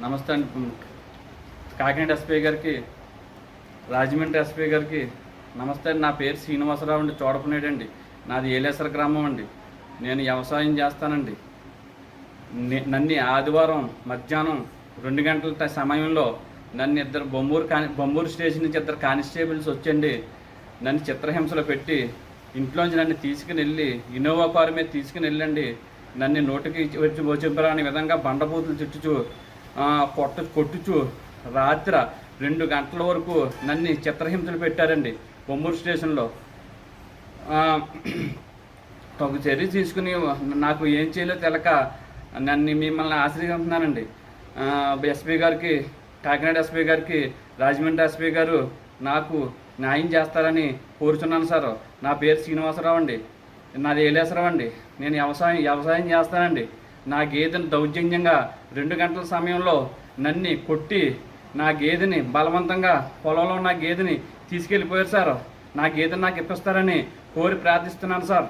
నమస్తే అండి కాకినాడ ఎస్పీ గారికి రాజమండ్రి ఎస్పీ గారికి నమస్తే అండి నా పేరు శ్రీనివాసరావు అండి చోడపనేడు అండి నాది ఏలేశ్వర గ్రామం అండి నేను వ్యవసాయం చేస్తానండి నన్ను ఆదివారం మధ్యాహ్నం రెండు గంటల సమయంలో నన్ను ఇద్దరు బొమ్మూరు కాని బొమ్మూరు స్టేషన్ నుంచి ఇద్దరు కానిస్టేబుల్స్ వచ్చండి నన్ను చిత్రహింసలో పెట్టి ఇంట్లోంచి నన్ను తీసుకుని వెళ్ళి ఇన్నోవా కారు మీద తీసుకుని వెళ్ళండి నన్ను నోటికి వచ్చి వచ్చి విధంగా బండబూతులు చుట్టుచు కొట్టు కొట్టుచు రాత్రి రెండు గంటల వరకు నన్ను చిత్రహింసలు పెట్టారండి. బొమ్మూరు స్టేషన్లో. ఒక చర్య తీసుకుని నాకు ఏం చేయాలో తెలక నన్ను మిమ్మల్ని ఆశ్రయిస్తున్నానండి ఎస్పీ గారికి కాకినాడ ఎస్పీ గారికి రాజమండ్రి ఎస్పీ గారు నాకు న్యాయం చేస్తారని కోరుచున్నాను సార్. నా పేరు శ్రీనివాసరావు అండి. నాది ఏలేశ్వరం అండి. నేను వ్యవసాయం వ్యవసాయం చేస్తానండి. నా గేదెను దౌర్జన్యంగా రెండు గంటల సమయంలో నన్ని కొట్టి నా గేదెని బలవంతంగా పొలంలో నా గేదెని తీసుకెళ్ళిపోయారు సార్. నా గేదెను నాకు ఇప్పిస్తారని కోరి ప్రార్థిస్తున్నాను సార్.